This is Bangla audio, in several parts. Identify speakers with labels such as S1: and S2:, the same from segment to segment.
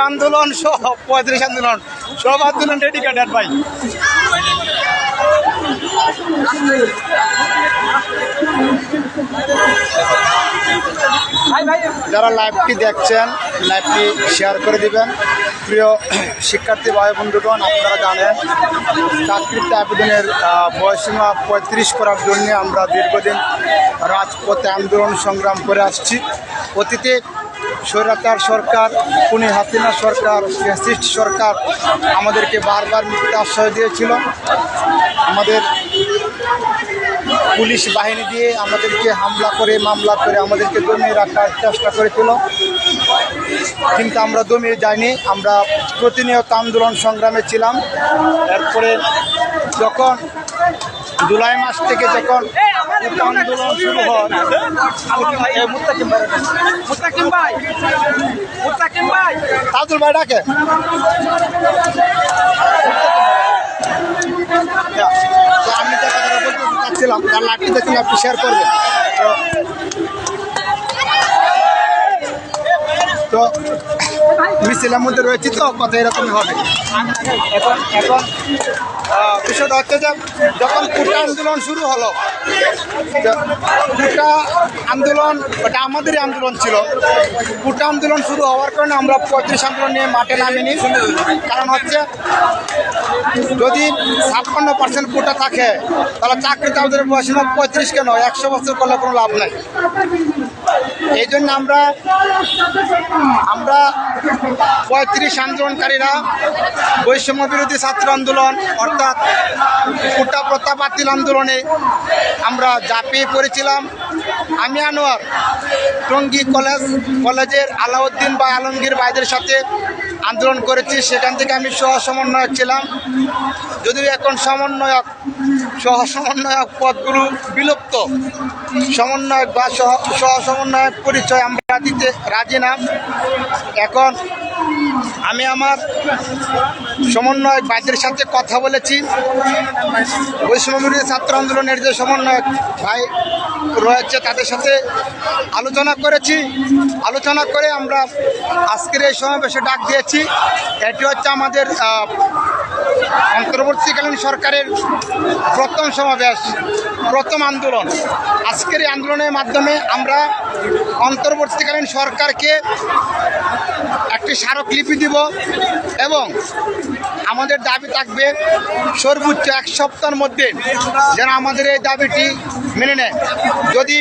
S1: আন্দোলন সহ পঁয়ত্রিশ আন্দোলন সব আন্দোলন ডেডিকেটেড ভাই যারা লাইভটি দেখছেন, লাইভটি শেয়ার করে দিবেন। প্রিয় শিক্ষার্থী ভাই বন্ধুগণ আপনারা জানেন, চাকরিতে আবেদনের বয়সীমা পঁয়ত্রিশ করার জন্য আমরা দীর্ঘদিন রাজপথে আন্দোলন সংগ্রাম করে আসছি। অতীতে স্বৈরাচার সরকার পুনি হাসিনা সরকার, ফ্যাসিস্ট সরকার আমাদেরকে বারবার মিথ্যা আশ্রয় দিয়েছিল। আমাদের পুলিশ বাহিনী দিয়ে আমাদেরকে হামলা করে মামলা করে আমাদেরকে দমিয়ে রাখার চেষ্টা করেছিল। কিন্তু আমরা দমিয়ে যাইনি আমরা প্রতিনিয়ত আন্দোলন সংগ্রামে ছিলাম। এরপরে যখন জুলাই মাস থেকে যখন আন্দোলন শুরু হয় ভাই। ডাকে। তাজুল ভাই কথাটা চাচ্ছিলাম তার লাঠি দেখুন আপনি শেয়ার করবেন তো তো মিছিলের মধ্যে রয়েছি তো, কথা এরকমই হবে। এখন এখন বিষয়টা হচ্ছে যে যখন কুটা আন্দোলন শুরু হলো কুটা আন্দোলন, ওটা আমাদেরই আন্দোলন ছিল। কুটা আন্দোলন শুরু হওয়ার কারণে আমরা পঁয়ত্রিশ আন্দোলন নিয়ে মাঠে নামিনি। কারণ হচ্ছে, যদি ছাপ্পান্ন পার্সেন্ট কোটা থাকে, তাহলে চাকরিতে আমাদের বয়সীমা পঁয়ত্রিশ কেন? একশো বছর করলে কোনো লাভ নাই। এই জন্য আমরা আমরা পঁয়ত্রিশ আন্দোলনকারীরা বৈষম্য বিরোধী ছাত্র আন্দোলন, অর্থাৎ কোটা প্রথা বাতিল আন্দোলনে আমরা ঝাঁপিয়ে পড়েছিলাম। আমি আনোয়ার, টঙ্গী কলেজ, কলেজের আলাউদ্দিন বা আলমগীর ভাইদের সাথে আন্দোলন করেছি। সেখান থেকে আমি সহ সমন্বয়ক ছিলাম। যদিও এখন সমন্বয়ক সহ সমন্বয়ক পদগুলো বিলুপ্ত। সমন্বয়ক বা সহ সমন্বয়ক পরিচয় আমরা দিতে রাজি নাম এখন আমি আমার সমন্বয়ক ভাইদের সাথে কথা বলেছি। বৈষম্য বিরোধী ছাত্র আন্দোলনের যে সমন্বয়ক ভাই রয়েছে, তাদের সাথে আলোচনা করেছি। আলোচনা করে আমরা আজকের এই সমাবেশে ডাক দিয়েছি। এটি হচ্ছে আমাদের অন্তর্বর্তীকালীন সরকারের প্রথম সমাবেশ, প্রথম আন্দোলন। আজকের এই আন্দোলনের মাধ্যমে আমরা অন্তর্বর্তীকালীন সরকারকে একটি স্মারকলিপি দিব এবং আমাদের দাবি থাকবে সর্বোচ্চ এক সপ্তাহের মধ্যে যেন আমাদের এই দাবিটি মেনে নেয়। যদি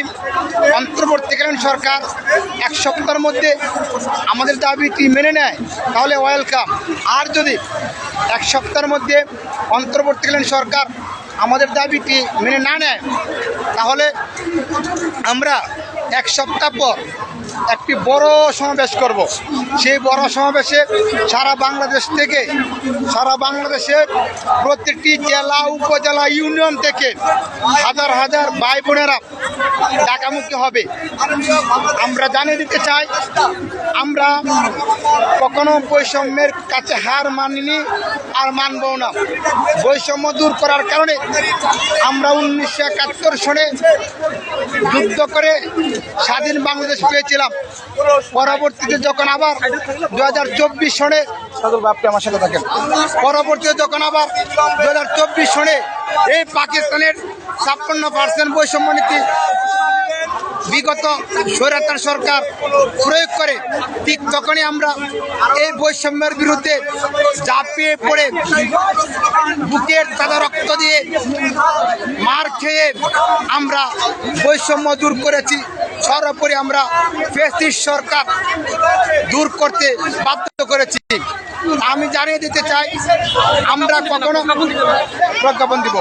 S1: অন্তর্বর্তীকালীন সরকার এক সপ্তাহের মধ্যে আমাদের দাবিটি মেনে নেয়, তাহলে ওয়েলকাম। আর যদি এক সপ্তাহের মধ্যে অন্তর্বর্তীকালীন সরকার আমাদের দাবিটি মেনে না নেয়, তাহলে আমরা এক সপ্তাহ পর একটি বড় সমাবেশ করব। সেই বড় সমাবেশে সারা বাংলাদেশ থেকে, সারা বাংলাদেশে প্রত্যেকটি জেলা, উপজেলা, ইউনিয়ন থেকে হাজার হাজার ভাই বোনেরা ঢাকামুখী হবে। আমরা জানিয়ে দিতে চাই, আমরা কখনো বৈষম্যের কাছে হার মানিনি আর মানবও না। বৈষম্য দূর করার কারণে আমরা উনিশশো একাত্তর সনে যুদ্ধ করে স্বাধীন বাংলাদেশ পেয়েছিলাম। পরবর্তীতে যখন আবার দু হাজার চব্বিশ সনে সাদুল বাপটি আমার সাথে থাকেন। পরবর্তীতে যখন আবার দু হাজার চব্বিশ সনে এই পাকিস্তানের ছাপ্পান্ন পার্সেন্ট বৈষম্য নীতি বিগত স্বৈরাচার সরকার প্রয়োগ করে, ঠিক তখনই আমরা এই বৈষম্যের বিরুদ্ধে ঝাঁপিয়ে পড়ে, বুকের তাজা রক্ত দিয়ে মার খেয়ে আমরা বৈষম্য দূর করেছি। সর্বোপরি আমরা ফেসিস সরকার দূর করতে বাধ্য করেছি। আমি জানিয়ে দিতে চাই, আমরা কখনো প্রজ্ঞাপন দিব।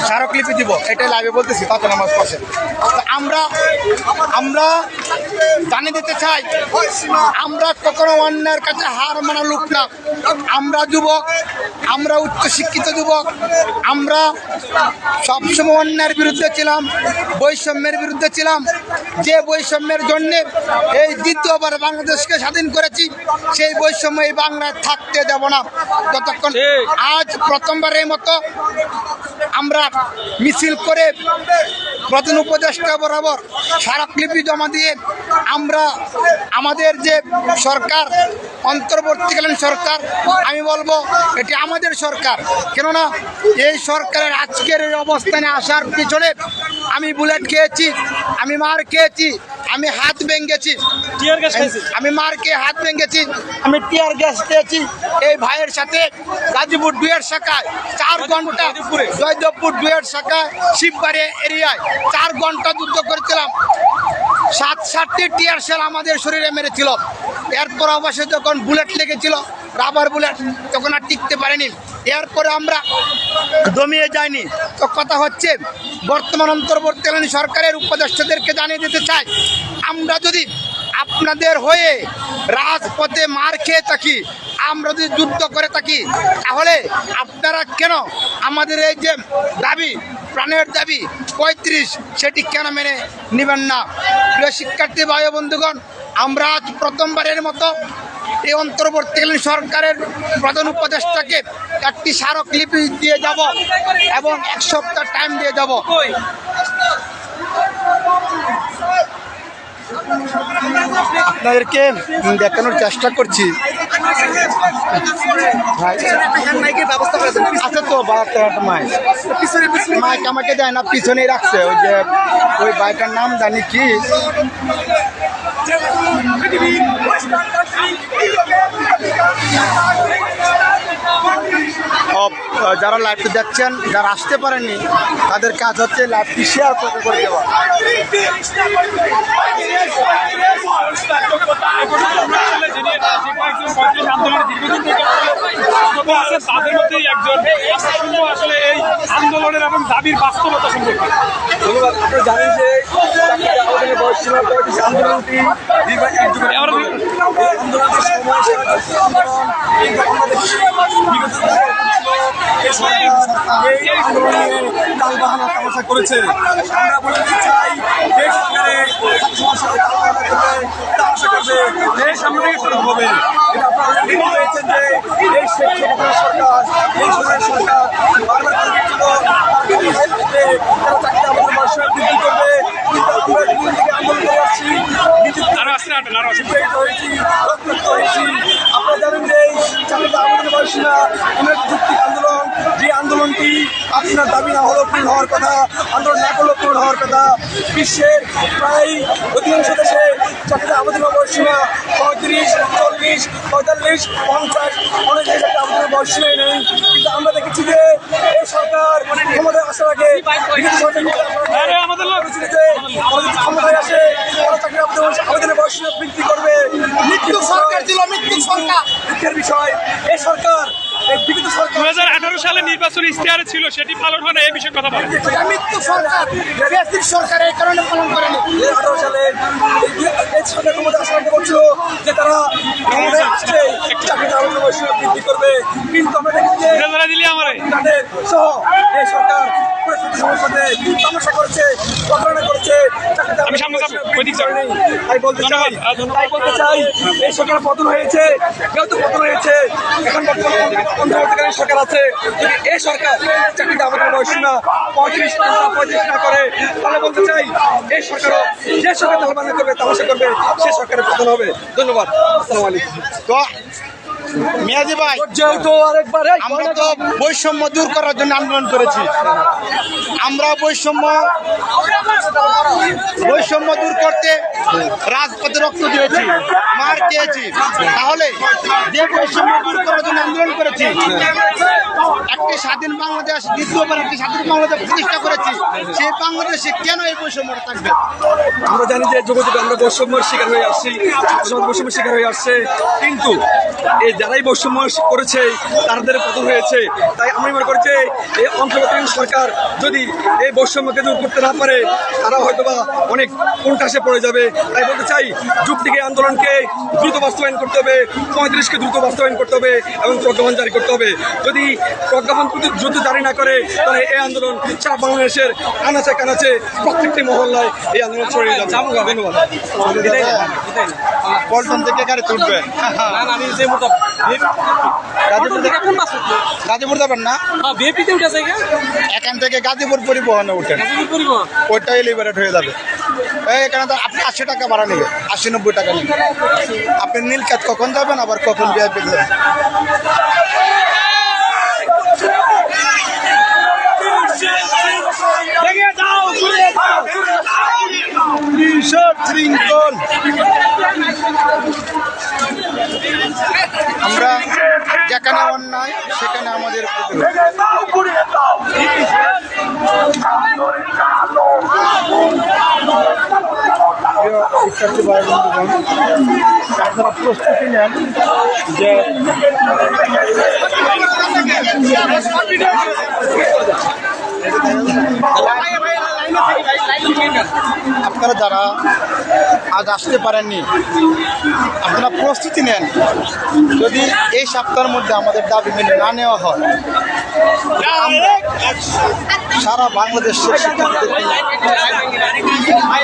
S2: স্মারকলিপি
S1: দিব, এটাই লাইভে বলতেছি কত নামাজ পাশে আমরা আমরা জানিয়ে দিতে চাই, আমরা কখনো অন্যের কাছে হার মানা লোক না। আমরা যুবক, আমরা উচ্চশিক্ষিত যুবক, আমরা সবসময় অন্যের বিরুদ্ধে ছিলাম, বৈষম্যের বিরুদ্ধে ছিলাম। যে বৈষম্যের জন্যে এই দ্বিতীয়বার বাংলাদেশকে স্বাধীন করেছি, সেই বৈষম্য এই বাংলায় থাকতে দেব না যতক্ষণ। আজ প্রথমবারের মতো আমরা মিছিল করে প্রধান উপদেষ্টা বরাবর স্মারকলিপি জমা দিয়ে আমরা আমাদের যে সরকার অন্তর্বর্তীকালীন সরকার আমি বলব এটি আমাদের সরকার কেননা এই সরকারের আজকের এই অবস্থানে আসার পিছনে আমি বুলেট খেয়েছি আমি মার খেয়েছি আমি হাত ভেঙেছি।
S2: টিয়ার গ্যাস খাইছে?
S1: আমি মারকে হাত ভেঙেছি। আমি টিয়ার গ্যাস দিয়েছি। এই ভাইয়ের সাথে গাজীপুর দুয়ের শাখায় চার ঘণ্টা।
S2: জয়দেবপুর
S1: দুয়ের শাখায় শিববাড়ি এরিয়ায় চার ঘণ্টা যুদ্ধ করেছিলাম। সাত সাতটি টিয়ার সেল আমাদের শরীরে মেরেছিল। এরপর অবশ্যই যখন বুলেট লেগেছিল রাবার বুলেট তখন আর টিকতে পারেনি। এরপরে আমরা দমিয়ে যায়নি তো কথা হচ্ছে, বর্তমান অন্তর্বর্তীকালীন সরকারের উপদেষ্টাদেরকে জানিয়ে দিতে চাই, আমরা যদি আপনাদের হয়ে রাজপথে মার খেয়ে থাকি, আমরা যদি যুদ্ধ করে থাকি, তাহলে আপনারা কেন আমাদের এই যে দাবি, প্রাণের দাবি পঁয়ত্রিশ, সেটি কেন মেনে নেবেন না? প্রিয় শিক্ষার্থী, ভাই বন্ধুগণ, আমরা আজ প্রথমবারের মতো এই অন্তর্বর্তীকালীন সরকারের প্রধান উপদেষ্টাকে একটি স্মারকলিপি দিয়ে যাব এবং এক সপ্তাহ টাইম দিয়ে যাব। আপনাদেরকে দেখানোর চেষ্টা করছি।
S2: ব্যবস্থা
S1: আছে তো মাইক মাইক আমাকে দেয় না পিছনেই রাখছে। ওই যে ওই বাইকটার নাম জানি কি? যারা লাইভটি দেখছেন, যারা আসতে পারেননি, তাদের কাজ হচ্ছে লাইভটি শেয়ার করে করে দেওয়া।
S3: আন্দোলনের এবং দাবির বাস্তবতা সম্পর্কে
S2: ধন্যবাদ, আপনারা জানেন যে চাকরি আবেদনের বয়স ছিল পঁয়ত্রিশ আন্দোলনটি এই আন্দোলনের সময় টালবাহানা তামাশা করেছে আমরা বলতে চাই করবে তামাশা করবে এই সামনে শুরু হবে এটা আপনারা যে এই শেখ সরকার এই সরকার সরকার বারবার তার চাকরি বৃদ্ধি করবে কিন্তু আমরা দুদিন থেকে আন্দোলন করে আসছি
S1: শহীদ হয়েছি রক্তাক্ত হয়েছি আপনারা জানেন যে চাকরিটা আমাদের বয়সী না ইংরেজ যুক্তি আন্দোলন, যে আন্দোলনটি আপনার দাবি না হলেও পূর্ণ হওয়ার কথা, আন্দোলন না করলেও পূরণ হওয়ার কথা, বিশ্বের প্রায় অধিকাংশ দেশে চাকরিটা আমাদের বয়সী পঁয়ত্রিশ চল্লিশ পঁয়তাল্লিশ পঞ্চাশ। অনেক দেশে আমাদের বসে নেই। কিন্তু আমরা দেখেছি যে এই সরকার ক্ষমতায় আসার আগে ক্ষমতায় আসে চাকরি আবেদনের বয়স বৃদ্ধি করবে। মৃত্যু সরকার ছিল মৃত্যু সরকার। মৃত্যুর বিষয়। এই সরকার
S3: দু হাজার আঠারো সালে নির্বাচন ইশতেহারে ছিল সেটি পালন হয় না এই বিষয়ে কথা বলেন।
S1: মৃত্যু সরকার। সরকার এই কারণে পালন করেনি আঠারো সালে বলছিল যে তারা আসছে চাকরিটা বৃদ্ধি করবে। কিন্তু আমরা দেখি যে সহ এই সরকার তামাশা করেছে প্রতারণা করেছে। তাই বলতে চাই। তাই বলতে চাই এই সরকার পতন হয়েছে যেহেতু পতন হয়েছে। এখন অন্তর্বর্তীকালীন সরকার আছে। যদি এই সরকার চাকরিতে আমাদের বয়স না পঁয়ত্রিশ না পঁয়ত্রিশ না করে তাহলে বলতে চাই এই সরকারও যে সরকার তালবানা করবে তামাশা করবে সে সরকারের পতন হবে। ধন্যবাদ। আসসালামু আলাইকুম। তো মিয়াজি ভাই
S2: যেহেতু আরেকবার
S1: আমরা তো বৈষম্য দূর করার জন্য আন্দোলন করেছি। আমরা বৈষম্য বৈষম্য দূর করতে রাজপথে রক্ত দিয়েছি মার খেয়েছি। তাহলে যে বৈষম্য দূর করার জন্য আন্দোলন করেছি। একটি স্বাধীন বাংলাদেশ দ্বিতীয়বার একটি স্বাধীন বাংলাদেশ প্রতিষ্ঠা করেছি। সেই বাংলাদেশে কেন এই বৈষম্যটা থাকবে?
S2: আমরা জানি যে যোগাযোগ আমরা বৈষম্যের শিকার হয়ে আসছি বৈষম্যের শিকার হয়ে আসছে। কিন্তু এই যারাই বৈষম্য করেছে তাদের পতন হয়েছে। তাই আমি মনে করি যে এই অন্তর্বর্তীকালীন সরকার যদি এই বৈষম্যকে দূর করতে না পারে তারা হয়তোবা অনেক কোনটাসে পড়ে যাবে। তাই বলতে চাই যুগ থেকে আন্দোলনকে দ্রুত বাস্তবায়ন করতে হবে পঁয়ত্রিশকে দ্রুত বাস্তবায়ন করতে হবে এবং প্রজ্ঞাপন জারি করতে হবে। যদি প্রজ্ঞাপন যুদ্ধ জারি না করে তাহলে এই আন্দোলন সারা বাংলাদেশের আনাচে কানাচে প্রত্যেকটি মহল্লায় এই আন্দোলন ছড়িয়ে যাবে। ধন্যবাদ।
S1: পল্টন থেকে গাড়ি তুলবে।
S3: আমি যে মোটা
S1: গাজীপুর যাবেন না?
S3: বিএপিতে উঠেছে
S1: এখান থেকে গাজীপুর পরিবহনে উঠেন।
S3: পরিবহন?
S1: ওইটাই লিবারেট হয়ে যাবে। এই এখানে তো আপনি আশি টাকা ভাড়া নেবে আশি নব্বই টাকা নেবে। আপনি নীলকাত কখন যাবেন আবার কখন বিআইপি যাবেন আমরা যেখানে অন্যায় সেখানে আমাদের শিক্ষার্থী ভাই বন্ধুগণ আপনারা প্রস্তুতি নেন যে আপনারা যারা আজ আসতে পারেননি, আপনারা প্রস্তুতি নেন। যদি এই সপ্তাহের মধ্যে আমাদের দাবি মেনে না নেওয়া হয়, আমরা সারা বাংলাদেশের